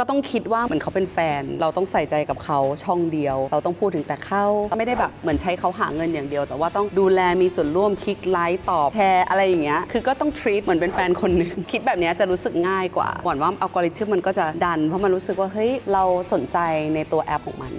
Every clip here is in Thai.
ก็ต้องคิดว่าเหมือนเขาเป็นแฟน เราต้องใส่ใจกับเขาช่องเดียว เราต้องพูดถึงแต่เขาไม่ได้แบบเหมือนใช้เขาหาเงินอย่างเดียว แต่ว่าต้องดูแลมีส่วนร่วมคลิกไลค์ตอบแชร์อะไรอย่างเงี้ยคือก็ต้องทรีตเหมือนเป็นแฟนคนหนึ่งคิดแบบเนี้ยจะรู้สึกง่ายกว่าหวังว่าอัลกอริทึมมันก็จะดัน เพราะมันรู้สึกว่าเฮ้ยเราสนใจในตัวแอปของมัน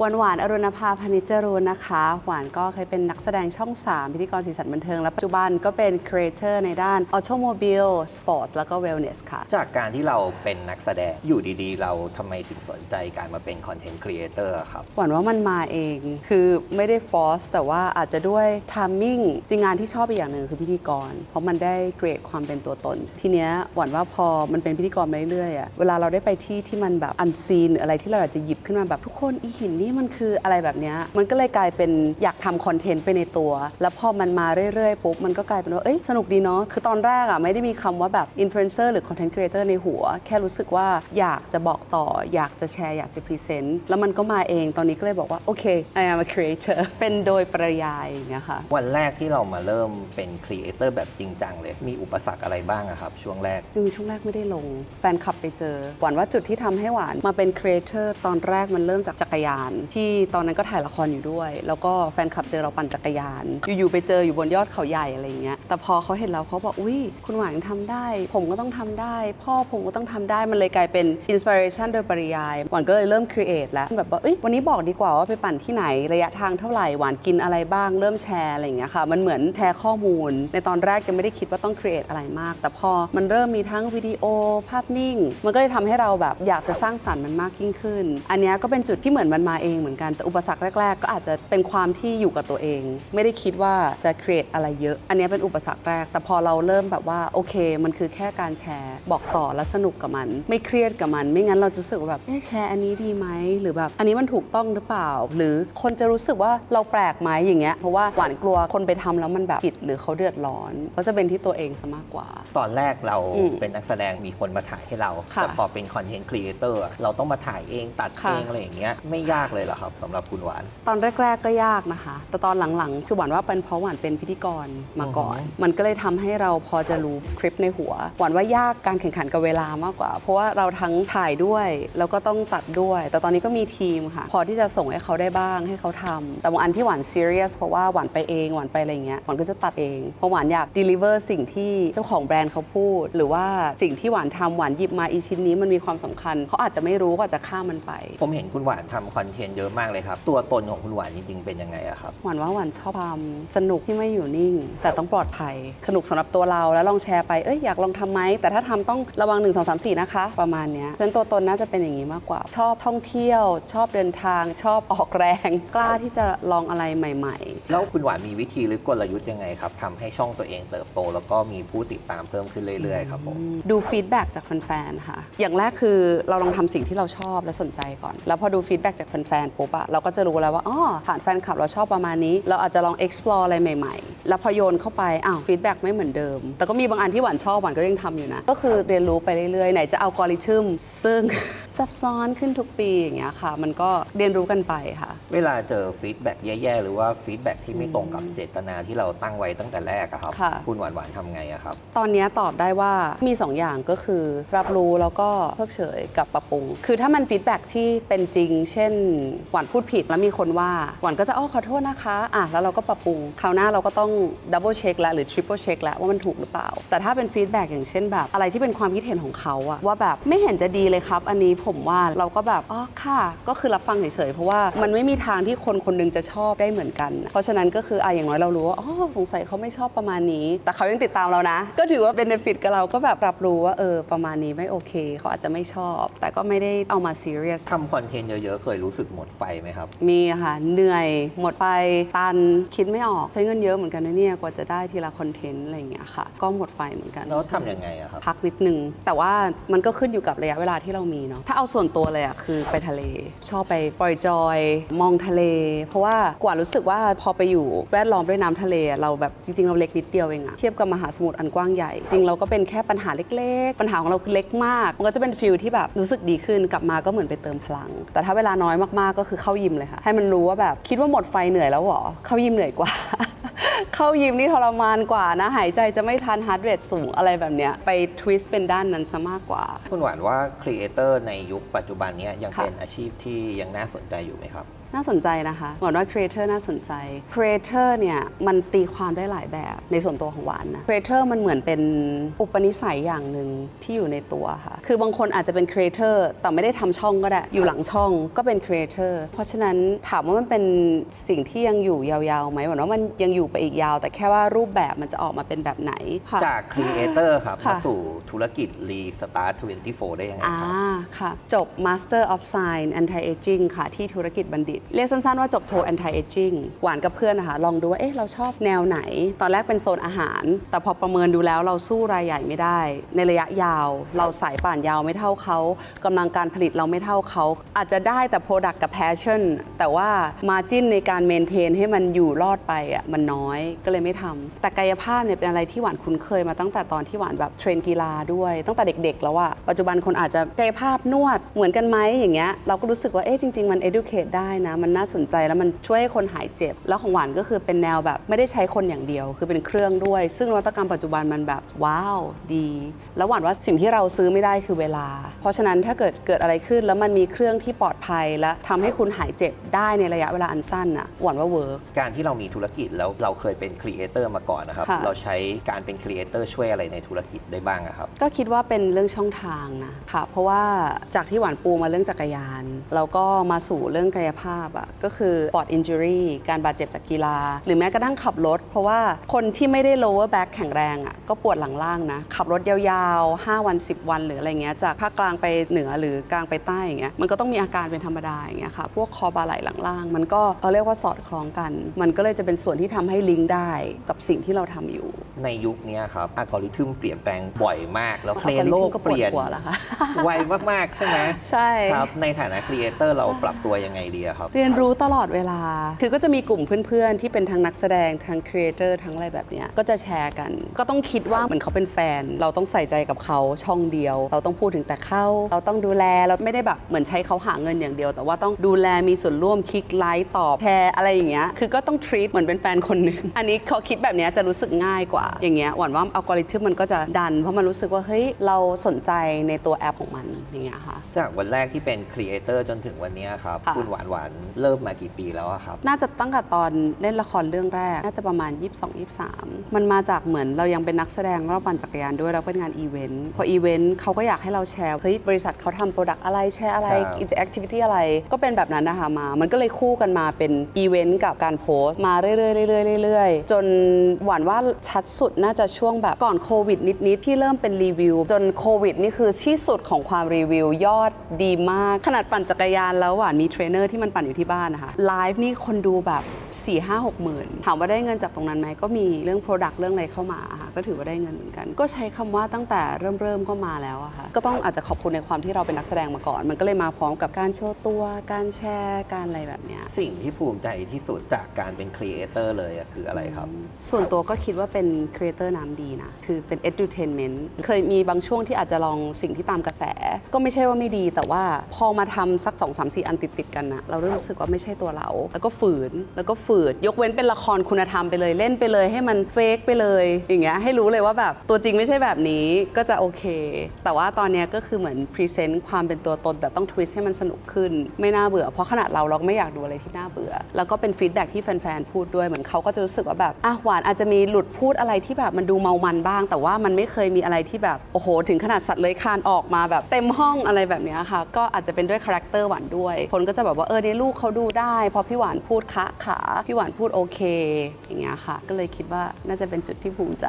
หวานหวานๆอรุณภาพนิจจรูนนะคะ หวานก็เคยเป็นนักแสดงช่อง 3 พิธีกรสีสันบันเทิง และปัจจุบันก็เป็นครีเอเตอร์ในด้าน Automobile Sport แล้วก็ Wellness ค่ะ จากการที่เราเป็นนักแสดงอยู่ดีๆ เราทำไมถึงสนใจการมาเป็นคอนเทนต์ครีเอเตอร์ครับ หวานว่ามันมาเอง คือไม่ได้ฟอร์สแต่ว่าอาจจะด้วยทามมิ่งจริงงานที่ชอบอีกอย่างหนึ่งคือพิธีกร เพราะมันได้เกรดความเป็นตัวตน ทีเนี้ยหวานว่าพอมันเป็นพิธีกรมาเรื่อยๆอะเวลาเราได้ไปที่ที่มันแบบอันซีนหรืออะไรที่เราอยากจะหยิบขึ้นมาแบบทุกคนอีหินนี่มันคืออะไรแบบเนี้ยมันก็เลยกลายเป็นอยากทำคอนเทนต์ไปในตัว แล้วพอมันมาเรื่อยๆปุ๊บมันก็กลายเป็นว่าเอ้ยสนุกดีเนาะคือตอนแรกอะไม่ได้มีคำว่าแบบอินฟลูเอนเซอร์หรือคอนเทนต์ครีเอเตอร์ในหัว แค่รู้สึกว่าอยากจะบอกต่อ อยากจะแชร์ อยากจะพรีเซนต์แล้วมันก็มาเองตอนนี้ก็เลยบอกว่า โอเค I am a creator เป็นโดยปริยายอย่างเงี้ยค่ะวันแรกที่เรามาเริ่มเป็นครีเอเตอร์แบบจริงจังเลย มีอุปสรรคอะไรบ้างอะครับ ช่วงแรกจริงๆช่วงแรกไม่ได้ลง แฟนคลับไปเจอหวานว่าจุดที่ทำให้หวานมาเป็นครีเอเตอร์ตอนแรกมันเริ่มจากจักรยานที่ตอนนั้นก็ถ่ายละครอยู่ด้วย แล้วก็แฟนคลับเจอเราปั่นจักรยาน อยู่ๆไปเจออยู่บนยอดเขาใหญ่อะไรเงี้ยแต่พอเขาเห็นเราเขาบอกอุ้ยคุณหวานทำได้ ผมก็ต้องทำได้ พ่อผมก็ต้องทำได้มันเลยกลายเป็นอินสปิเรชันโดยปริยายหวานก็เลยเริ่มครีเอทแล้วแบบว่าเอ้ยวันนี้บอกดีกว่าว่าไปปั่นที่ไหนระยะทางเท่าไหร่หวานกินอะไรบ้างเริ่มแชร์อะไรอย่างเงี้ยค่ะมันเหมือนแชร์ข้อมูล ในตอนแรกยังไม่ได้คิดว่าต้องครีเอทอะไรมาก แต่พอมันเริ่มมีทั้งวิดีโอภาพนิ่ง มันก็เลยทำให้เราแบบอยากจะสร้างสรรค์มันมากยิ่งขึ้น อันนี้ก็เป็นจุดที่เหมือนมันมาเองเหมือนกันแต่อุปสรรคแรก ๆ ก็อาจจะเป็นความที่อยู่กับตัวเอง ไม่ได้คิดว่าจะครีเอทอะไรเยอะ อันเนี้ยเป็นอุปสรรคแรก แต่พอเราเริ่มแบบว่าโอเค มันคือแค่การแชร์ บอกต่อและสนุกกับมัน ไม่เครียดกับมัน ไม่งั้นเราจะรู้สึกว่าแบบเอ๊ะแชร์อันนี้ดีไหมหรือแบบอันนี้มันถูกต้องหรือเปล่า หรือคนจะรู้สึกว่าเราแปลกไหมอย่างเงี้ยเพราะว่าหวานกลัวคนไปทำแล้วมันแบบผิดหรือเขาเดือดร้อนก็จะเป็นที่ตัวเองซะมากกว่า ตอนแรกเราอืมเป็นนักแสดงมีคนมาถ่ายให้เราค่ะแต่พอเป็นคอนเทนต์ครีเอเตอร์เราต้องมาถ่ายเองตัดค่ะเองอะไรอย่างเงี้ยไม่ยากเลยเหรอครับสำหรับคุณหวาน ตอนแรก ๆ ก็ยากนะคะ แต่ตอนหลังๆ คือหวานว่าเป็นเพราะหวานเป็นพิธีกรมาก่อน มันก็เลยทำให้เราพอจะรู้สคริปต์ในหัว หวานว่ายากการแข่งขันกับเวลามากกว่า เพราะว่าเราทั้งถ่ายด้วย แล้วก็ต้องตัดด้วย แต่ตอนนี้ก็มีทีมค่ะ พอที่จะส่งให้เขาได้บ้างให้เขาทำแต่บางอันที่หวานซีเรียสเพราะว่าหวานไปเองหวานไปอะไรเงี้ยหวานก็จะตัดเองเพราะหวานอยาก deliver สิ่งที่เจ้าของแบรนด์เขาพูด หรือว่าสิ่งที่หวานทำหวานหยิบมาอีชิ้นนี้มันมีความสำคัญเขาอาจจะไม่รู้ก็อาจจะข้ามมันไป ผมเห็นคุณหวานทำคอนเทนต์เยอะมากเลยครับ ตัวตนของคุณหวานจริง ๆ เป็นยังไงอะครับ หวานว่าหวานชอบความสนุกที่ไม่อยู่นิ่ง แต่ต้องปลอดภัย สนุกสำหรับตัวเราแล้วลองแชร์ไปเอ้ยอยากลองทำไหมแต่ถ้าทำต้องระวัง 1 2 3 4 นะคะ ประมาณเนี้ยฉะนั้นตัวตนน่าจะเป็นอย่างนี้มากกว่า ชอบท่องเที่ยว ชอบเดินทาง ชอบออกแรง กล้าที่จะลองอะไรใหม่แล้วคุณหวานมีวิธีหรือกลยุทธ์ยังไงครับทำให้ช่องตัวเองเติบโต แล้วก็มีผู้ติดตามเพิ่มขึ้นเรื่อยๆครับผมๆดูฟีดแบ็กจากแฟนๆ ค่ะ อย่างแรกคือเราลองทำสิ่งที่เราชอบและสนใจก่อน แล้วพอดูฟีดแบ็กจากแฟนๆปุ๊บอะเราก็จะรู้แล้วว่าอ๋อผ่านแฟนคลับเราชอบประมาณนี้ เราอาจจะลอง explore อะไรใหม่ ๆ แล้วพอโยนเข้าไปอ้าวฟีดแบ็กไม่เหมือนเดิม แต่ก็มีบางอันที่หวานชอบหวานก็ยังทำอยู่นะ ก็คือเรียนรู้ไปเรื่อยๆ ไหนจะอัลกอริทึมซึ่งซับซ้อนขึ้นทุกปีอย่างเงี้ยค่ะ มันก็เรียนรู้กันไปค่ะ เวลาเจอฟีดแบ็กแย่ๆ หรือว่าฟีดแบ็กที่ไม่ตรงกับเจตนาที่เราตั้งไว้ตั้งแต่แรกอะครับค่ะคุณหวานหวานๆทำไงอะครับ ตอนเนี้ยตอบได้ว่ามี 2 อย่างก็คือ รับรู้แล้วก็เพิกเฉยกับปรับปรุง คือถ้ามันฟีดแบ็กที่เป็นจริง เช่นหวานพูดผิดแล้วมีคนว่าหวานก็จะอ้อขอโทษนะคะอะแล้วเราก็ปรับปรุงคราวหน้าเราก็ต้องดับเบิลเช็คแล้วหรือทริปเปิลเช็คแล้วว่ามันถูกหรือเปล่า แต่ถ้าเป็นฟีดแบ็กอย่างเช่นแบบอะไรที่เป็นความคิดเห็นของเขาอะว่าแบบไม่เห็นจะดีเลยครับ อันนี้ผมว่าเราก็แบบอ๋อค่ะ ก็คือรับฟังเฉยๆเพราะว่ามันไม่มีทางที่คนคนหนึงจะชอบได้เหมือนกัน เพราะฉะนั้นก็คืออะอย่างน้อยเรารู้ว่าอ๋อสงสัยเขาไม่ชอบประมาณนี้ แต่เขายังติดตามเรานะ ก็ถือว่าเป็นเนฟิตกับเราก็แบบรับรู้ว่าเออประมาณนี้ไม่โอเค เขาอาจจะไม่ชอบ แต่ก็ไม่ได้เอามาซีเรียสทำคอนเทนต์เยอะๆเคยรู้สึกหมดไฟไหมครับ มีค่ะ เหนื่อย หมดไปตัน คิดไม่ออก ใช้เงินเยอะเหมือนกันนะเนี่ย กว่าจะได้ทีละคอนเทนต์อะไรอย่างเงี้ยค่ะ ก็หมดไฟเหมือนกัน แล้วทำยังไงอะครับ พักนิดนึง แต่ว่ามันก็ขึ้นอยู่กับระยะเวลาที่เรามีเนาะ ถ้าเอาส่วนตัวเลยอะคือไปทะเล ชอบไปปล่อยจอย มองทะเล เพราะว่ากว่ารู้สึกว่าพอไปอยู่แวดล้อมด้วยน้ำทะเลอะเราแบบจริง ๆ เราเล็กนิดเดียวเองอะเทียบกับมหาสมุทรอันกว้างใหญ่ จริงเราก็เป็นแค่ปัญหาเล็ก ๆ ปัญหาของเราคือเล็กมาก มันก็จะเป็นฟิลที่แบบรู้สึกดีขึ้น กลับมาก็เหมือนไปเติมพลัง แต่ถ้าเวลาน้อยมากๆก็คือเข้ายิมเลยค่ะ ให้มันรู้ว่าแบบคิดว่าหมดไฟเหนื่อยแล้วเหรอ เข้ายิมเหนื่อยกว่า เข้ายิมนี่ทรมานกว่านะ หายใจจะไม่ทันฮาร์ดเรทสูงอะไรแบบเนี้ยไปทวิสต์เป็นด้านนั้นซะมากกว่า คุณหวานว่าครีเอเตอร์ในยุคปัจจุบันเนี้ยยังค่ะเป็นอาชีพที่ยังน่าสนใจอยู่ไหมครับ น่าสนใจนะคะหวานว่า Creator น่าสนใจ Creator เนี่ยมันตีความได้หลายแบบในส่วนตัวของหวานนะ Creator มันเหมือนเป็นอุปนิสัยอย่างหนึ่งที่อยู่ในตัวค่ะ คือบางคนอาจจะเป็น Creator แต่ไม่ได้ทำช่องก็ได้ อยู่หลังช่องก็เป็น Creator เพราะฉะนั้นถามว่ามันเป็นสิ่งที่ยังอยู่ยาวๆไหมหวานว่ามันยังอยู่ไปอีกยาว แต่แค่ว่ารูปแบบมันจะออกมาเป็นแบบไหนค่ะจากครีเอเตอร์ครับค่ะมาสู่ธุรกิจรีสตาร์ท24ได้ยังไงอ่าครับค่ะจบ Master of Science Anti Aging ค่ะที่ธุรกิจบัณฑิตเรียกสั้นๆว่าจบโท Anti Aging หวานกับเพื่อนนะคะลองดูว่าเอ๊ะเราชอบแนวไหน ตอนแรกเป็นโซนอาหาร แต่พอประเมินดูแล้วเราสู้รายใหญ่ไม่ได้ ในระยะยาว เราสายป่านยาวไม่เท่าเขากำลังการผลิตเราไม่เท่าเขาอาจจะได้แต่ Product กับ Passion แต่ว่า Margin ในการ Maintain ให้มันอยู่รอดไปอะมันน้อยก็เลยไม่ทำแต่กายภาพเนี่ยเป็นอะไรที่หวานคุ้นเคยมาตั้งแต่ตอนที่หวานแบบเทรนกีฬาด้วย ตั้งแต่เด็กๆ แล้วอะปัจจุบันคนอาจจะกายภาพนวดเหมือนกันไหมอย่างเงี้ยเราก็รู้สึกว่าเอ๊ะจริง ๆ มัน educate ได้นะ มันน่าสนใจแล้วมันช่วยให้คนหายเจ็บ แล้วของหวานก็คือเป็นแนวแบบไม่ได้ใช้คนอย่างเดียว คือเป็นเครื่องด้วย ซึ่งนวัตกรรมปัจจุบันมันแบบว้าวดี แล้วหวานว่าสิ่งที่เราซื้อไม่ได้คือเวลา เพราะฉะนั้นถ้าเกิดเกิดอะไรขึ้นแล้วมันมีเครื่องที่ปลอดภัย และทำให้คุณหายเจ็บได้ในระยะเวลาอันสั้นอะหวานว่าเวิร์กการที่เรามีธุรกิจแล้วเราเคยเป็นครีเอเตอร์มาก่อนนะครับค่ะเราใช้การเป็นครีเอเตอร์ช่วยอะไรในธุรกิจได้บ้างอะครับก็คิดว่าเป็นเรื่องช่องทางนะค่ะเพราะว่าจากที่หวานปูมาเรื่องจักรยาน แล้วก็มาสู่เรื่องกายภาพอะ่ะก็คือ sport injury การบาดเจ็บจากกีฬา หรือแม้กระทั่งขับรถ เพราะว่าคนที่ไม่ได้ lower back แข็งแรงอะ่ะก็ปวดหลังล่างนะ ขับรถยาวๆ 5 วัน 10 วัน หรืออะไรเงี้ยจากภาคกลางไปเหนือหรือกลางไปใต้อย่างเงี้ยมันก็ต้องมีอาการเป็นธรรมดาอย่างเงี้ยค่ะพวกคอบาไหล่หลังล่าง มันก็เขาเรียกว่าสอดคล้องกัน มันก็เลยจะเป็นส่วนที่ทำให้ลิงก์ได้กับสิ่งที่เราทำอยู่ ในยุคเนี้ยครับอัลกอริทึมเปลี่ยนแปลงบ่อยมากแล้วเทรนด์โลกก็เปลี่ยนปวดหัวแล้วค่ะไวมากๆใช่ไหมใช่ครับในฐานะครีเอเตอร์เราปรับตัวยังไงดีอะครับเรียนรู้ตลอดเวลา คือก็จะมีกลุ่มเพื่อนๆ ที่เป็นทั้งนักแสดงทั้งครีเอเตอร์ทั้งอะไรแบบเนี้ยก็จะแชร์กัน ก็ต้องคิดว่าเหมือนเขาเป็นแฟน เราต้องใส่ใจกับเขาช่องเดียว เราต้องพูดถึงแต่เขาเราต้องดูแลเราไม่ได้แบบเหมือนใช้เขาหาเงินอย่างเดียว แต่ว่าต้องดูแลมีส่วนร่วมคลิกไลค์ตอบแชร์อะไรอย่างเงี้ยคือก็ต้อง treat เหมือนเป็นแฟนคนหนึ่งอันนี้เขาคิดแบบเนี้ยจะรู้สึกง่ายกว่า อย่างเงี้ยหวั่นว่าอัลกอริทึมมันก็จะดัน เพราะมันรู้สึกว่าเฮ้ยเราสนใจในตัวแอปของมันอย่างเงี้ยค่ะจากวันแรกที่เป็นครีเอเตอร์จนถึงวันเนี้ยครับค่ะคุณหวานหวานเริ่มมากี่ปีแล้วอะครับ น่าจะตั้งแต่ตอนเล่นละครเรื่องแรก น่าจะประมาณ 22 23 มันมาจากเหมือนเรายังเป็นนักแสดงเราปั่นจักรยานด้วยแล้วเป็นงานอีเวนต์ พออีเวนต์เขาก็อยากให้เราแชร์เฮ้ยบริษัทเขาทำโปรดักต์อะไรแชร์อะไรครับ กิจแอคทิวิตี้อะไร ก็เป็นแบบนั้นนะคะมา มันก็เลยคู่กันมาเป็นอีเวนต์กับการโพสต์มาเรื่อยๆเรื่อยๆเรื่อยๆจนหวานว่าชัดสุดน่าจะช่วงแบบก่อนโควิดนิดๆที่เริ่มเป็นรีวิว จนโควิดนี่คือที่สุดของความรีวิวยอดดีมาก ขนาดปั่นจักรยานแล้วหวานมีเทรนเนอร์ที่มันปั่นอยู่ที่บ้านนะคะไลฟ์นี่คนดูแบบ 4 5 6หมื่นถามว่าได้เงินจากตรงนั้นไหมก็มีเรื่อง Product เรื่องอะไรเข้ามาค่ะก็ถือว่าได้เงินเหมือนกัน ก็ใช้คำว่าตั้งแต่เริ่มเริ่มๆก็มาแล้วอะค่ะก็ต้องอาจจะขอบคุณในความที่เราเป็นนักแสดงมาก่อน มันก็เลยมาพร้อมกับการโชว์ตัวการแชร์การอะไรแบบเนี้ยสิ่งที่ภูมิใจที่สุดจากการเป็นครีเอเตอร์เลยอะคืออะไรครับ ส่วนตัวก็คิดว่าเป็นครีเอเตอร์น้ำดีนะคือเป็น edutainment เคยมีบางช่วงที่อาจจะลองสิ่งที่ตามกระแส ก็ไม่ใช่ว่าไม่ดีแต่ว่าพอมาทำสัก2 3 4อันติดติดๆกันนะเราเริ่มรู้สึกว่าไม่ใช่ตัวเรา แล้วก็ฝืนแล้วก็ฝืดยกเว้นเป็นละครคุณธรรมไปเลยเล่นไปเลยให้มันเฟกไปเลยอย่างเงี้ยให้รู้เลยว่าแบบตัวจริงไม่ใช่แบบนี้ก็จะโอเค แต่ว่าตอนเนี้ยก็คือเหมือนพรีเซนต์ความเป็นตัวตนแต่ต้องทวิสต์ให้มันสนุกขึ้น ไม่น่าเบื่อ เพราะขนาดเราเราก็ไม่อยากดูอะไรที่น่าเบื่อ แล้วก็เป็นฟีดแบ็ที่แฟนๆพูดด้วยเหมือนเขาก็จะรู้สึกว่าแบบอะหวานอาจจะมีหลุดพูดอะไรที่แบบมันดูเมามันบ้าง แต่ว่ามันไม่เคยมีอะไรที่แบบโอ้โห ถึงขนาดสัตว์เลื้อยคลานออกมาแบบเต็มห้องอะไรแบบเนี้ยค่ะก็อาจจะเป็นด้วยคาแรคเตอร์หวานด้วยคนก็จะแบบว่าเออเนี่ยลูกเขาดูได้ พอพี่หวานพูดคะขาพี่หวานพูดโอเค อย่างเงี้ยค่ะ ก็เลยคิดว่าน่าจะเป็นจุดที่ภูมิใจ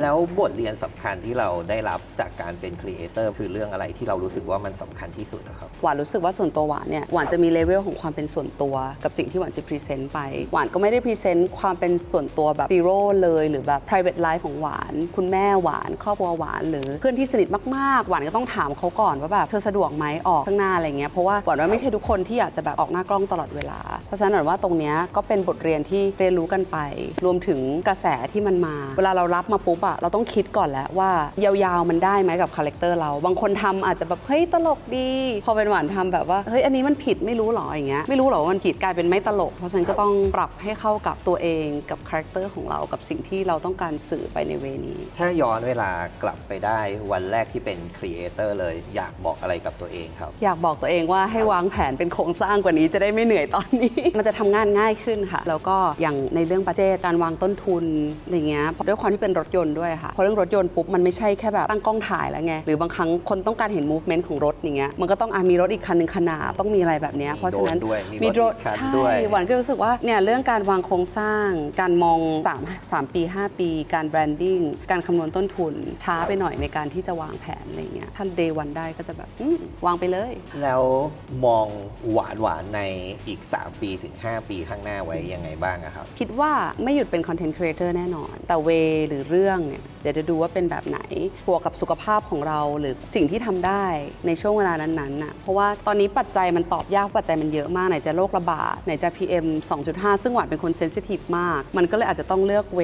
แล้วบทเรียนสำคัญที่เราได้รับจากการเป็นครีเอเตอร์คือเรื่องอะไรที่เรารู้สึกว่ามันสำคัญที่สุดอะครับหวานรู้สึกว่าส่วนตัวหวานเนี่ยหวานจะมีเลเวลของความเป็นส่วนตัว กับสิ่งที่หวานจะพรีเซนต์ไปหวานก็ไม่ได้พรีเซนต์ความเป็นส่วนตัวแบบซีโร่เลยหรือแบบ private life ของหวาน คุณแม่หวาน ครอบครัวหวานหรือเพื่อนที่สนิทมากๆ หวานก็ต้องถามเขาก่อนว่าแบบเธอสะดวกไหมออกข้างหน้าอะไรเงี้ยเพราะว่าหวานว่าไม่ใช่ทุกคนที่อยากจะแบบออกหน้ากล้องตลอดเวลา เพราะฉะนั้นหวังว่าตรงเนี้ยก็เป็นบทเรียนที่เรียนรู้กันไป รวมถึงกระแสที่มันมา เวลาเรารับมาปุ๊บอะเราต้องคิดก่อนแล้วว่ายาวๆมันได้ไหมกับคาแรคเตอร์เรา บางคนทำอาจจะแบบเฮ้ยตลกดี พอเป็นหวานทำแบบว่าเฮ้ยอันนี้มันผิดไม่รู้หรออย่างเงี้ยไม่รู้หรอว่ามันผิดกลายเป็นไม่ตลก เพราะฉะนั้นก็ต้องปรับให้เข้ากับตัวเองกับคาแรคเตอร์ของเรากับสิ่งที่เราต้องการสื่อไปในเวนี้ ถ้าย้อนเวลากลับไปได้วันแรกที่เป็นครีเอเตอร์เลยอยากบอกอะไรกับตัวเองครับ อยากบอกตัวเองว่าให้วางแผนเป็นโครงสร้างกว่านี้จะได้ไม่เหนื่อยตอนนี้ มันจะทำงานง่ายขึ้นค่ะ แล้วก็อย่างในเรื่องบัจเจตการวางต้นทุนอะไรเงี้ยด้วยความที่เป็นรถยนต์ด้วยค่ะพอเรื่องรถยนต์ปุ๊บมันไม่ใช่แค่แบบตั้งกล้องถ่ายแล้วไงหรือบางครั้งคนต้องการเห็น movement ของรถอย่างเงี้ยมันก็ต้องอะมีรถอีกคันหนึ่งขนาบต้องมีอะไรแบบเนี้ยเพราะฉะนั้นโดรนด้วยมีมีรโดรถนอีกคันใช่ด้วยหวานก็รู้สึกว่าเนี่ยเรื่องการวางโครงสร้าง การมอง3 3ปี 5 ปี การแบรนดิ้งการคำนวณต้นทุนช้าไปหน่อยในการที่จะวางแผนอะไรเงี้ยถ้า day one ได้ก็จะแบบอืมวางไปเลย แล้วมองหวานหวานๆในอีก 3 ปีถึง 5 ปีข้างหน้าไว้ยังไงบ้างอะครับ คิดว่าไม่หยุดเป็นคอนเทนต์ครีเอเตอร์แน่นอน แต่เวหรือเรื่องเนี่ย จะจะดูว่าเป็นแบบไหนบวกกับสุขภาพของเราหรือสิ่งที่ทำได้ในช่วงเวลานั้นๆน่ะเพราะว่าตอนนี้ปัจจัยมันตอบยากปัจจัยมันเยอะมากไหนจะโรคระบาดไหนจะ PM 2.5 ซึ่งหวานเป็นคนเซนซิทีฟมาก มันก็เลยอาจจะต้องเลือกเว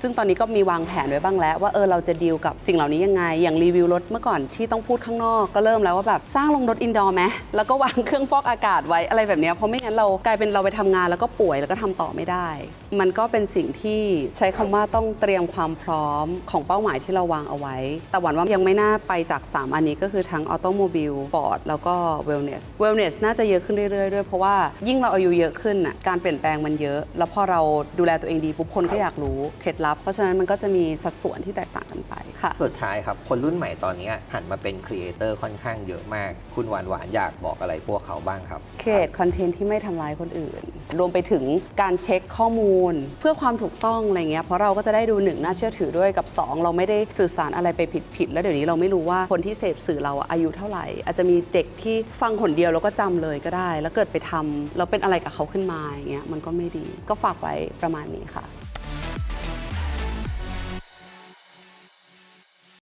ซึ่งตอนนี้ก็มีวางแผนไว้บ้างแล้ว ว่าเออเราจะดีลกับสิ่งเหล่านี้ยังไง อย่างรีวิวรถเมื่อก่อนที่ต้องพูดข้างนอกก็เริ่มแล้วว่าแบบสร้างลงรถอินดอร์ไหมแล้วก็วางเครื่องฟอกอากาศไว้อะไรแบบนี้เพราะไม่งั้นเรากลายเป็นเราไปทำงานแล้วก็ป่วยแล้วก็ทำต่อไม่ได้ มันก็เป็นสิ่งที่ใช้คำว่าต้องเตรียมความพร้อมของเป้าหมายที่เราวางเอาไว้ แต่หวันว่ายังไม่น่าไปจาก 3 อันนี้ก็คือทั้งออโตโมบิลฟอร์ดแล้วก็เวลเนสเวลเนสน่าจะเยอะขึ้นเรื่อยๆด้วยเพราะว่ายิ่งเราอายุเยอะขึ้นน่ะการเปลี่ยนแปลงมันเยอะ แล้วพอเราดูแลตัวเองดีปุ๊บคนก็อยากรู้เคล็ดลับ เพราะฉะนั้นมันก็จะมีสัดส่วนที่แตกต่างกันไปค่ะ สุดท้ายครับ คนรุ่นใหม่ตอนนี้หันมาเป็นครีเอเตอร์ค่อนข้างเยอะมาก คุณหวานหวานๆอยากบอกอะไรพวกเขาบ้างครับครีเอทคอนเทนต์ที่ไม่ทำร้ายคนอื่น รวมไปถึงการเช็คข้อมูล เพื่อความถูกต้องอะไรเงี้ยเพราะเราก็จะได้ดูหนึ่งน่าเชื่อถือด้วยกับ 2เราไม่ได้สื่อสารอะไรไปผิดๆแล้วเดี๋ยวนี้เราไม่รู้ว่าคนที่เสพสื่อเราอายุเท่าไหร่ อาจจะมีเด็กที่ฟังคนเดียวแล้วก็จำเลยก็ได้ แล้วเกิดไปทำแล้วเป็นอะไรกับเขาขึ้นมาอย่างเงี้ยมันก็ไม่ดีก็ฝากไว้ประมาณนี้ค่ะ